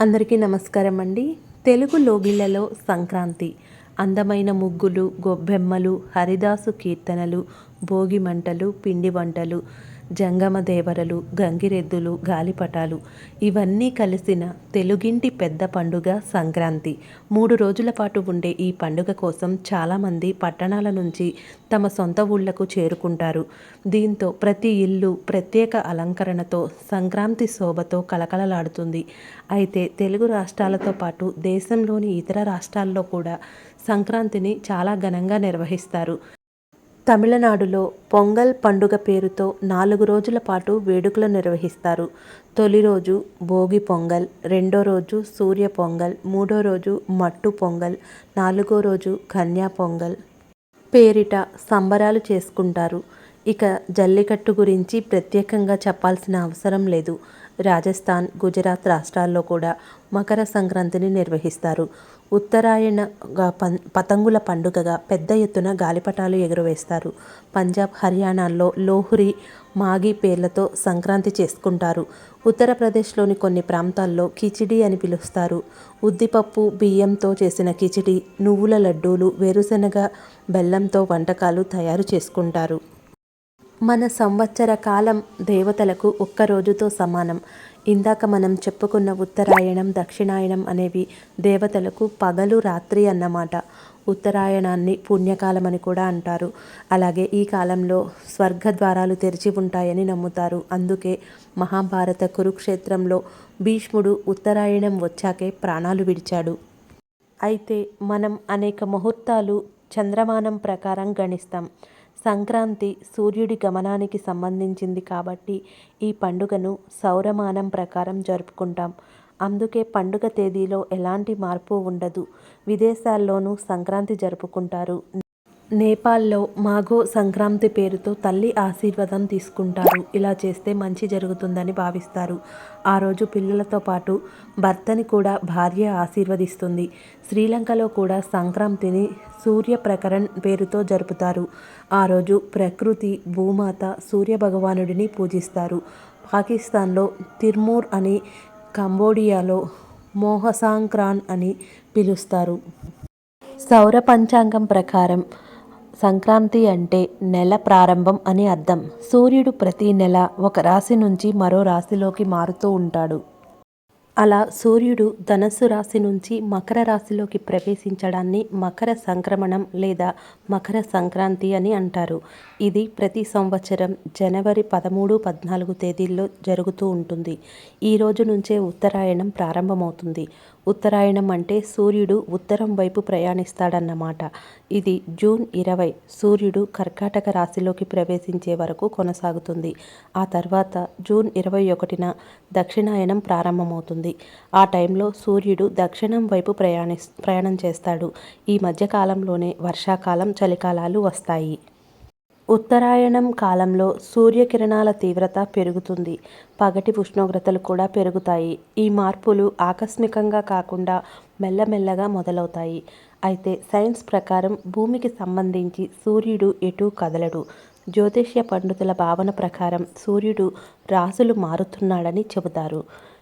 అందరికీ నమస్కారం అండి. తెలుగు లోగిళ్ళలో సంక్రాంతి. అందమైన ముగ్గులు గొబ్బెమ్మలు హరిదాసు కీర్తనలు భోగి మంటలు పిండి వంటలు జంగమ దేవరలు గంగిరెద్దులు గాలిపటాలు ఇవన్నీ కలిసిన తెలుగింటి పెద్ద పండుగ సంక్రాంతి. మూడు రోజుల పాటు ఉండే ఈ పండుగ కోసం చాలామంది పట్టణాల నుంచి తమ సొంత ఊళ్ళకు చేరుకుంటారు. దీంతో ప్రతి ఇల్లు ప్రత్యేక అలంకరణతో సంక్రాంతి శోభతో కలకలలాడుతుంది అయితే తెలుగు రాష్ట్రాలతో పాటు దేశంలోని ఇతర రాష్ట్రాల్లో కూడా సంక్రాంతిని చాలా ఘనంగా నిర్వహిస్తారు. తమిళనాడులో పొంగల్ పండుగ పేరుతో నాలుగు రోజుల పాటు వేడుకలు నిర్వహిస్తారు. తొలి రోజు భోగి పొంగల్ రెండో రోజు సూర్య పొంగల్ మూడో రోజు మట్టు పొంగల్ నాలుగో రోజు కన్యా పొంగల్. పేరిట సంబరాలు చేసుకుంటారు. ఇక జల్లికట్టు గురించి ప్రత్యేకంగా చెప్పాల్సిన అవసరం లేదు. రాజస్థాన్ గుజరాత్ రాష్ట్రాల్లో కూడా మకర సంక్రాంతిని నిర్వహిస్తారు. ఉత్తరాయణ పతంగుల పండుగగా పెద్ద ఎత్తున గాలిపటాలు ఎగురవేస్తారు. పంజాబ్ హర్యానాల్లో లోహ్రీ మాగి పేర్లతో సంక్రాంతి చేసుకుంటారు. ఉత్తరప్రదేశ్లోని కొన్ని ప్రాంతాల్లో కిచిడి అని పిలుస్తారు. ఉద్దిపప్పు బియ్యంతో చేసిన కిచిడి నువ్వుల లడ్డూలు వేరుశనగ బెల్లంతో వంటకాలు తయారు చేసుకుంటారు. మన సంవత్సర కాలం దేవతలకు ఒక్క రోజుతో సమానం. ఇందాక మనం చెప్పుకున్న ఉత్తరాయణం దక్షిణాయనం అనేవి దేవతలకు పగలు రాత్రి అన్నమాట. ఉత్తరాయణాన్ని పుణ్యకాలం అని కూడా అంటారు. అలాగే ఈ కాలంలో స్వర్గ ద్వారాలు తెరిచి ఉంటాయని నమ్ముతారు. అందుకే మహాభారత కురుక్షేత్రంలో భీష్ముడు ఉత్తరాయణం వచ్చాకే ప్రాణాలు విడిచాడు. అయితే మనం అనేక ముహూర్తాలు చంద్రమానం ప్రకారం గణిస్తాం. సంక్రాంతి సూర్యుడి గమనానికి సంబంధించింది కాబట్టి ఈ పండుగను సౌరమానం ప్రకారం జరుపుకుంటాం. అందుకే పండుగ తేదీలో ఎలాంటి మార్పు ఉండదు. విదేశాల్లోనూ సంక్రాంతి జరుపుకుంటారు. నేపాల్లో మాఘో సంక్రాంతి పేరుతో తల్లి ఆశీర్వాదం తీసుకుంటారు. ఇలా చేస్తే మంచి జరుగుతుందని భావిస్తారు. ఆ రోజు పిల్లలతో పాటు భర్తని కూడా భార్య ఆశీర్వదిస్తుంది. శ్రీలంకలో కూడా సంక్రాంతిని సూర్య ప్రకరణ్ పేరుతో జరుపుతారు. ఆ రోజు ప్రకృతి భూమాత సూర్య భగవానుడిని పూజిస్తారు. పాకిస్తాన్లో తిర్మూర్ అని కంబోడియాలో మోహసాంక్రాన్ అని పిలుస్తారు. సౌర పంచాంగం ప్రకారం సంక్రాంతి అంటే నెల ప్రారంభం అని అర్థం. సూర్యుడు ప్రతి నెల ఒక రాశి నుంచి మరో రాశిలోకి మారుతూ ఉంటాడు. అలా సూర్యుడు ధనస్సు రాశి నుంచి మకర రాశిలోకి ప్రవేశించడాన్ని మకర సంక్రమణం లేదా మకర సంక్రాంతి అని అంటారు. ఇది ప్రతి సంవత్సరం జనవరి పదమూడు పద్నాలుగు తేదీల్లో జరుగుతూ ఉంటుంది. ఈ రోజు నుంచే ఉత్తరాయణం ప్రారంభమవుతుంది. ఉత్తరాయణం అంటే సూర్యుడు ఉత్తరం వైపు ప్రయాణిస్తాడన్నమాట. ఇది జూన్ ఇరవై సూర్యుడు కర్కాటక రాశిలోకి ప్రవేశించే వరకు కొనసాగుతుంది. ఆ తర్వాత జూన్ ఇరవై ఒకటిన దక్షిణాయనం ప్రారంభమవుతుంది. ఆ టైంలో సూర్యుడు దక్షిణం వైపు ప్రయాణి ప్రయాణం చేస్తాడు. ఈ మధ్యకాలంలోనే వర్షాకాలం చలికాలాలు వస్తాయి. ఉత్తరాయణం కాలంలో సూర్యకిరణాల తీవ్రత పెరుగుతుంది. పగటి ఉష్ణోగ్రతలు కూడా పెరుగుతాయి. ఈ మార్పులు ఆకస్మికంగా కాకుండా మెల్లమెల్లగా మొదలవుతాయి. అయితే సైన్స్ ప్రకారం భూమికి సంబంధించి సూర్యుడు ఎటూ కదలడు. జ్యోతిష్య పండితుల భావన ప్రకారం సూర్యుడు రాసులు మారుతున్నాడని చెబుతారు.